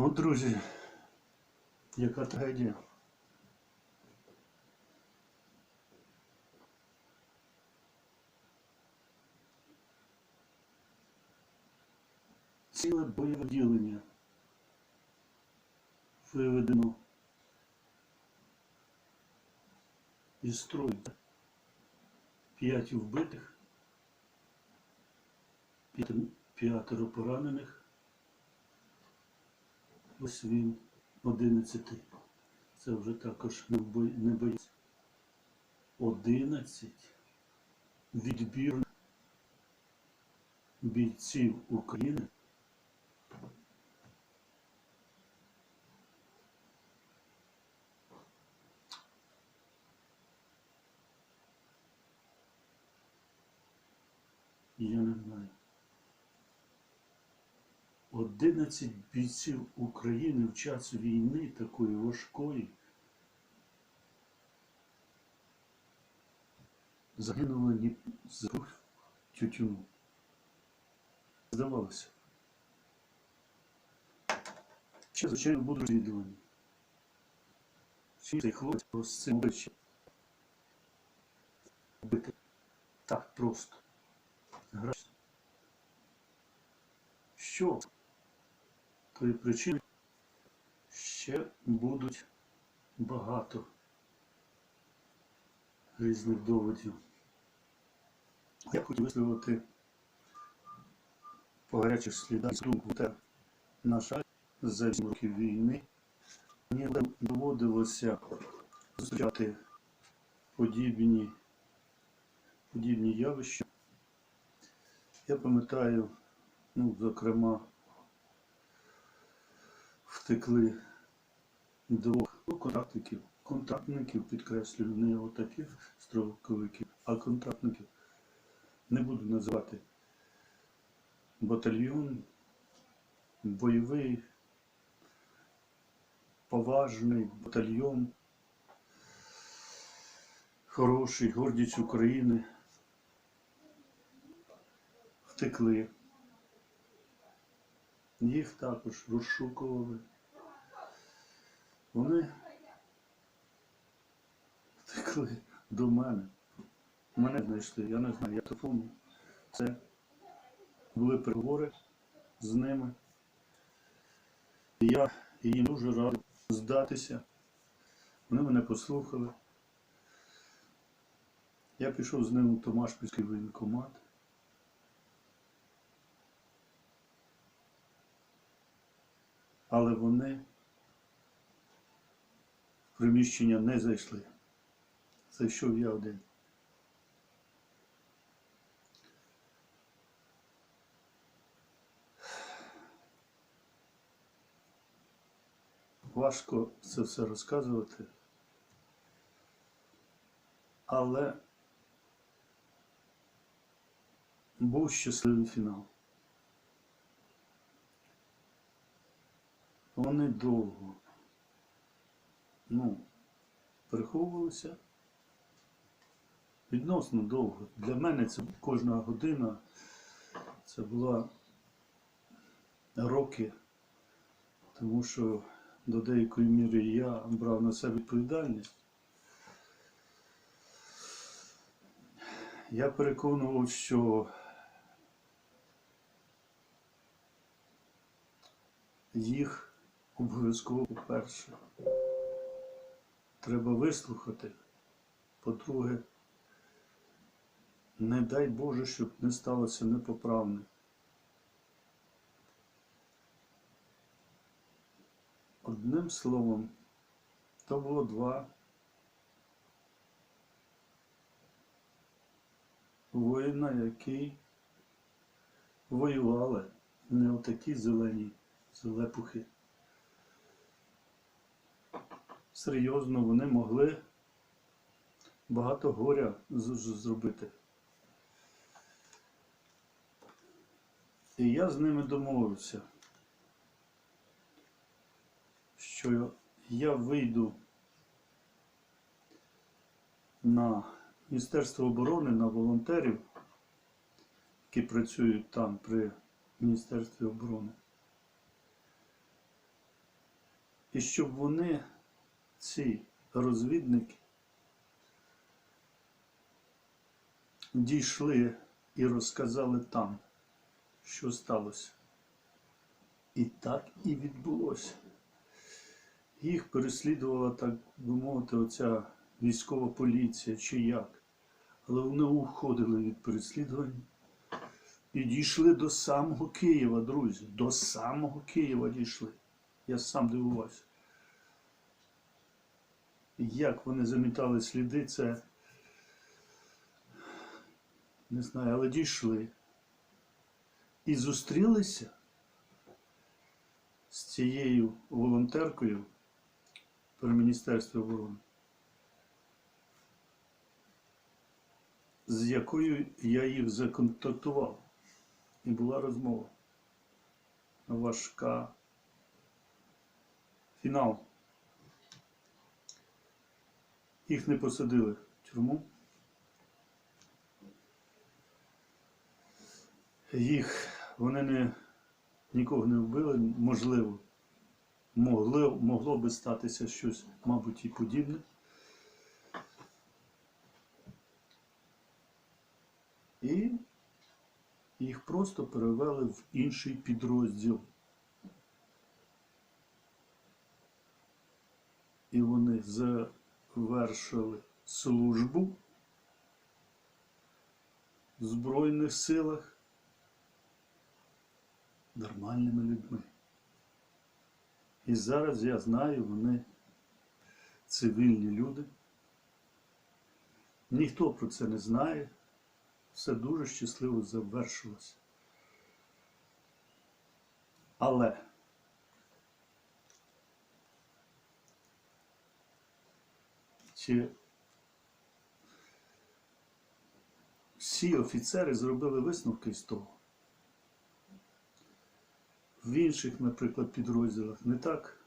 От, друзі, яка трагедія. Ціле бойове ділення виведено із строю. П'ять вбитих, п'ятеро поранених. Ось він, одинадцятий. Це вже також не боєць. Одинадцять відбірних бійців України. Я не знаю. 11 бійців України в час війни такої важкої загинули ні з рук тютюну. Здавалося. Ще, звичайно, буду розслідування. Всі цей хлопець з цим обличчям. Бити так просто. Грати. Що? Тої причини ще будуть багато різних доводів. Я хотів висловити по гарячих слідах думку те, на жаль, за 8 років війни мені доводилося зустрічати подібні, подібні явища. Я пам'ятаю, ну, зокрема, втекли двох контрактників, контрактників, підкреслюю, не отаких строковиків, а контрактників. Не буду називати батальйон, бойовий, поважний батальйон, хороший, гордість України. Втекли. Їх також розшукували. Вони втекли до мене. Мене знайшли, я не знаю, я телефону. Це були переговори з ними. Я їм дуже радий здатися. Вони мене послухали. Я пішов з ними в Томашпільський воєнкомат. Але вони в приміщення не зайшли. Зайшов я один. Важко це все розказувати, але був щасливий фінал. Вони довго, ну, приховувалися. Відносно довго. Для мене це кожна година, це була роки, тому що до деякої міри я брав на себе відповідальність. Я переконував, що їх обов'язково, по-перше, треба вислухати. По-друге, не дай Боже, щоб не сталося непоправне. Одним словом, то було два воїна, які воювали не отакі зелені зелепухи. Серйозно вони могли багато горя зробити. І я з ними домовився, що я вийду на Міністерство оборони, на волонтерів, які працюють там при Міністерстві оборони. І щоб вони, ці розвідники, дійшли і розказали там, що сталося. І так і відбулося. Їх переслідувала, так би мовити, оця військова поліція чи як. Але вони уходили від переслідувань і дійшли до самого Києва, друзі. До самого Києва дійшли. Я сам дивувався. Як вони замітали сліди, це не знаю, але дійшли. І зустрілися з цією волонтеркою при Міністерстві оборони, з якою я їх законтактував. І була розмова. Важка. Фінал. Їх не посадили в тюрму. Їх вони не, нікого не вбили, можливо, могло, могло би статися щось, мабуть, і подібне. І їх просто перевели в інший підрозділ. І вони завершили службу в Збройних силах нормальними людьми. І зараз я знаю, вони цивільні люди. Ніхто про це не знає. Все дуже щасливо завершилося. Але чи всі офіцери зробили висновки з того? В інших, наприклад, підрозділах не так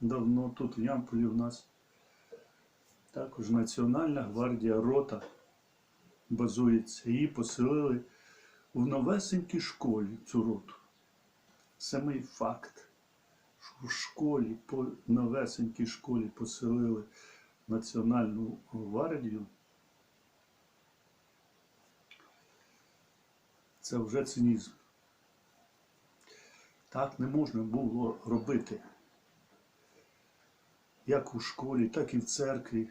давно тут в Ямполі в нас також Національна гвардія рота базується. Її поселили в новесенькій школі цю роту. Самий факт, що в школі, по новесенькій школі поселили Національну гвардію. Це вже цинізм. Так не можна було робити. Як у школі, так і в церкві.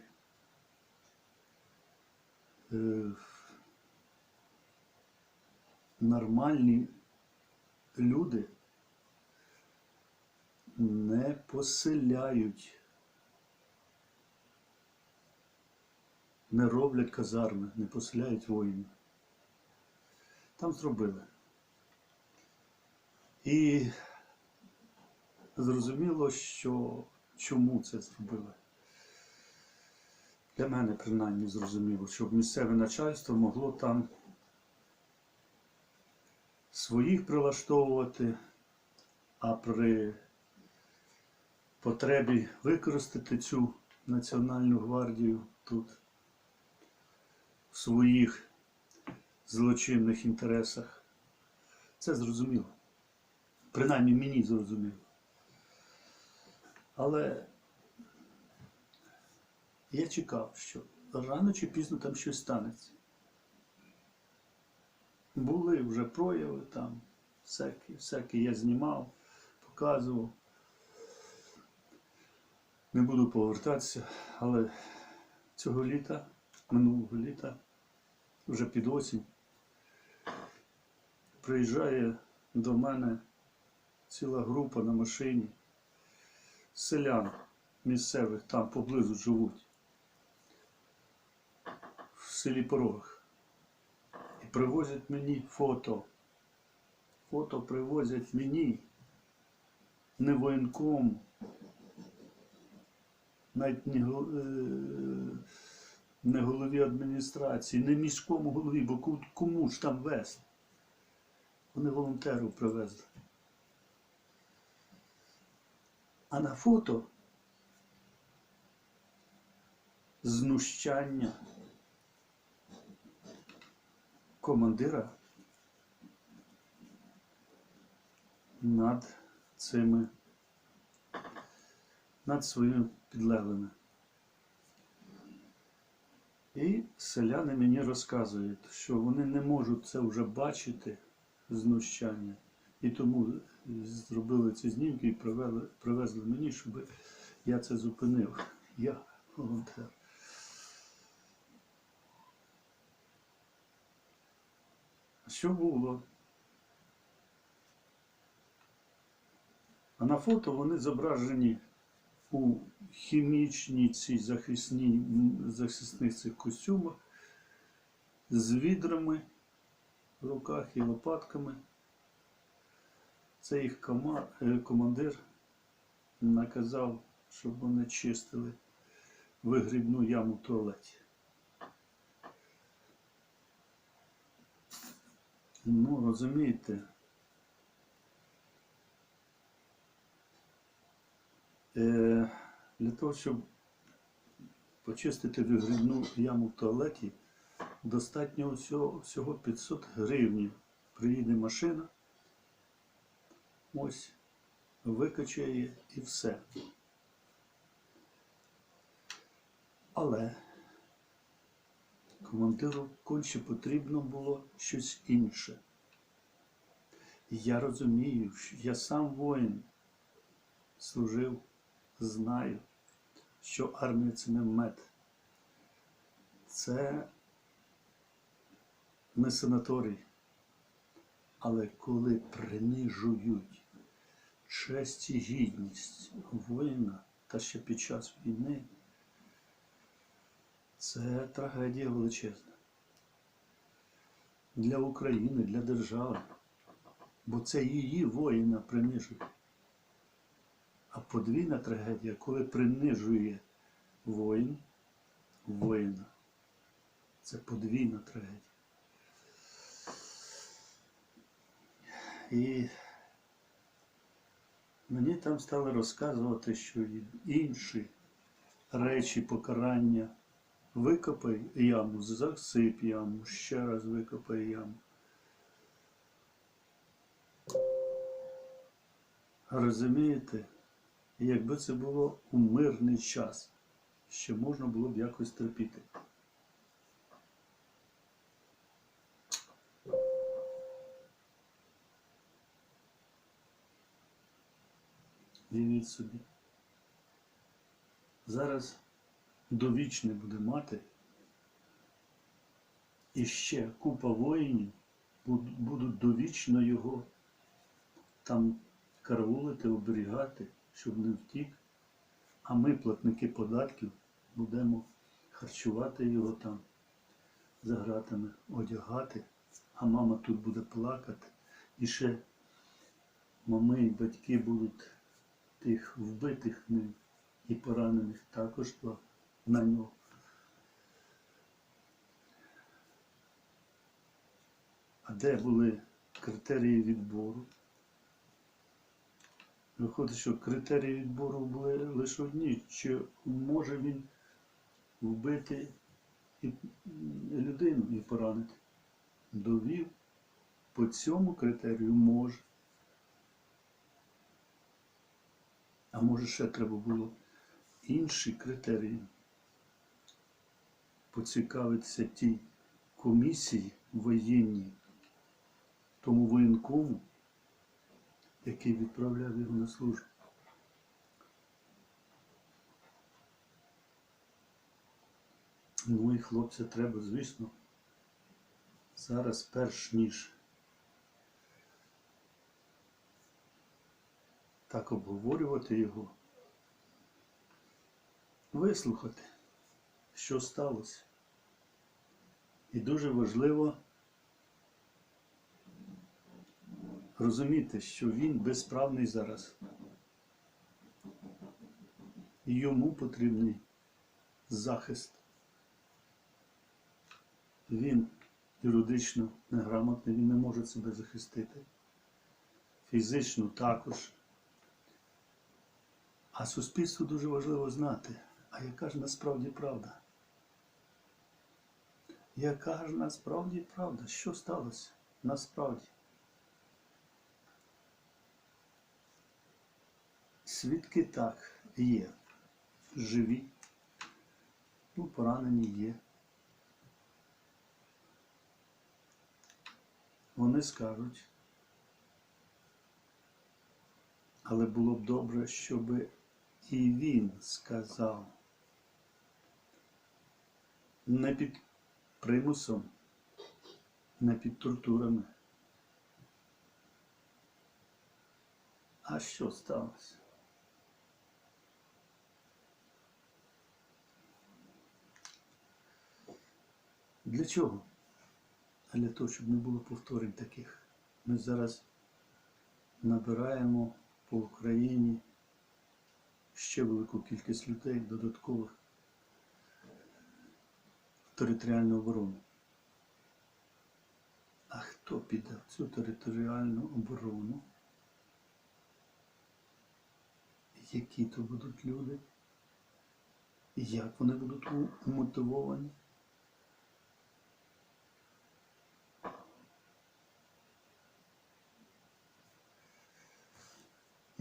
Е, Нормальні люди не поселяють, не роблять казарми, не поселяють воїнів. Там зробили. І зрозуміло, що чому це зробили. Для мене принаймні зрозуміло, щоб місцеве начальство могло там своїх прилаштовувати, а при потребі використати цю Національну гвардію тут в своїх злочинних інтересах. Це зрозуміло. Принаймні мені зрозуміло. Але я чекав, що рано чи пізно там щось станеться. Були вже прояви там, всякі, всякі я знімав, показував. Не буду повертатися, але цього літа, минулого літа, вже під осінь, приїжджає до мене ціла група на машині селян місцевих там поблизу живуть в селі Порогах. І привозять мені фото. Фото привозять мені не воєнком, навіть не, е, не голові адміністрації, не міському голові, бо кому ж там вести? Вони волонтерів привезли. А на фото знущання командира над цими над своїми підлеглими. І селяни мені розказують, що вони не можуть це вже бачити, знущання, і тому зробили ці знімки і привели, привезли мені, щоб я це зупинив. Я волонтер. Що було? А на фото вони зображені у хімічній цій захисній, м, захисних цих костюмах з відрами в руках і лопатками. Це їх е, командир наказав, щоб вони чистили вигрібну яму в туалеті. Ну, розумієте, Е, для того, щоб почистити вигрібну яму в туалеті, достатньо всього, всього 500 гривень. Приїде машина, ось, викачає і все. Але командиру конче потрібно було щось інше. Я розумію, що я сам воїн служив, знаю, що армія це не мед. Це не санаторій. Але коли принижують честь і гідність воїна та ще під час війни, це трагедія величезна. Для України, для держави. Бо це її воїна принижують. А подвійна трагедія, коли принижує воїн, воїна. Це подвійна трагедія. І мені там стали розказувати, що інші речі покарання викопай яму, засип яму, ще раз викопай яму. Розумієте, якби це було у мирний час, ще можна було б якось терпіти. Уявіть собі. Зараз довічне буде мати. І ще купа воїнів будуть довічно його там караулити, оберігати, щоб не втік. А ми, платники податків, будемо харчувати його там за гратами, одягати, а мама тут буде плакати. І ще мами і батьки будуть тих вбитих ним і поранених також на нього. А де були критерії відбору? Виходить, що критерії відбору були лише одні. Чи може він вбити і людину і поранити? Довів. По цьому критерію може. А може ще треба було інші критерії поцікавитися тій комісії воєнній, тому воєнкому, який відправляв його на службу. Ну і хлопця треба, звісно, зараз перш ніж так обговорювати його, вислухати, що сталося. І дуже важливо розуміти, що він безправний зараз. І йому потрібний захист. Він юридично неграмотний, він не може себе захистити. Фізично також. А суспільству дуже важливо знати, а яка ж насправді правда? Яка ж насправді правда? Що сталося насправді? Свідки так, є живі, ну, поранені є. Вони скажуть, але було б добре, щоб і він сказав. Не під примусом, не під тортурами. А що сталося? Для чого? А для того, щоб не було повторень таких. Ми зараз набираємо по Україні ще велику кількість людей додаткових в територіальну оборону. А хто піде в цю територіальну оборону? Які то будуть люди? Як вони будуть у-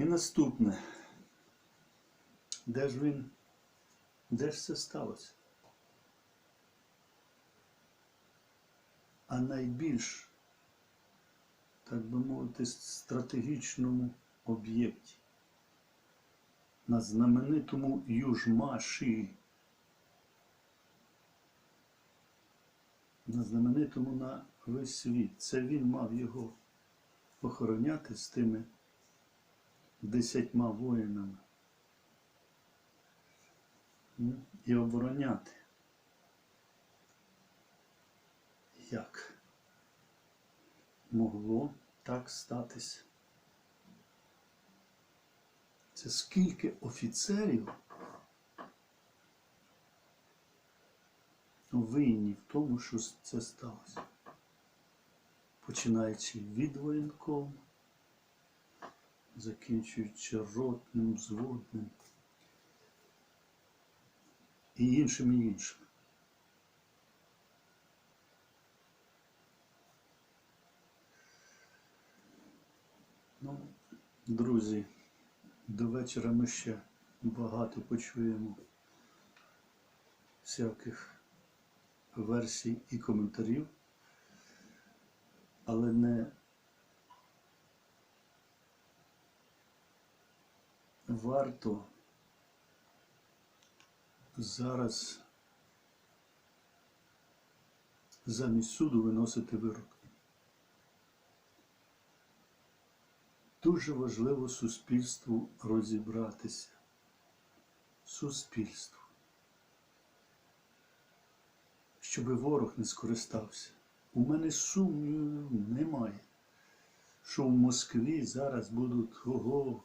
І наступне. Де ж він? Де ж це сталося? А найбільш, так би мовити, стратегічному об'єкті на знаменитому Южмаші. На знаменитому на весь світ. Це він мав його охороняти з тими десятьма воїнами і обороняти. Як могло так статися? Це скільки офіцерів винні в тому, що це сталося. Починаючи від воєнком, закінчуючи ротним, взводним і іншим і іншим. Ну, друзі, до вечора ми ще багато почуємо всяких версій і коментарів, але не варто зараз замість суду виносити вирок. Дуже важливо суспільству розібратися. Суспільству. Щоб ворог не скористався. У мене сумнівів немає, що в Москві зараз будуть ого.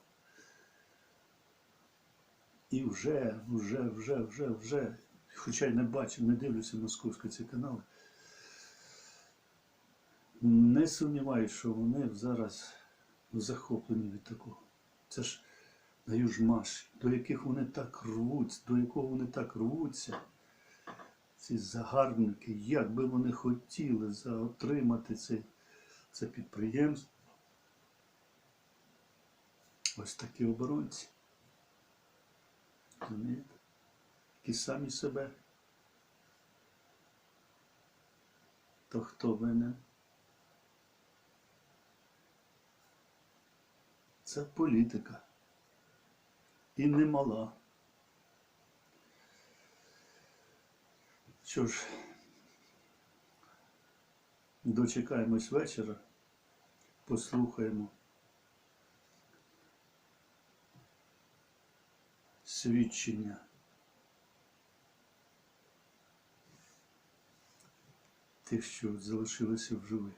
І вже, вже, вже, вже, вже, хоча й не бачу, не дивлюся московські ці канали. Не сумніваюся, що вони зараз захоплені від такого. Це ж на Южмаші, до яких вони так рвуться, до якого вони так рвуться, ці загарбники, як би вони хотіли отримати це, це підприємство. Ось такі оборонці. Розумієте? Які самі себе. То хто винен? Це політика. І немала. Що ж, дочекаємось вечора, послухаємо свідчення. Тих, що залишилися в живих.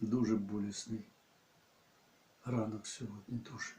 Дуже болісний ранок сьогодні дуже.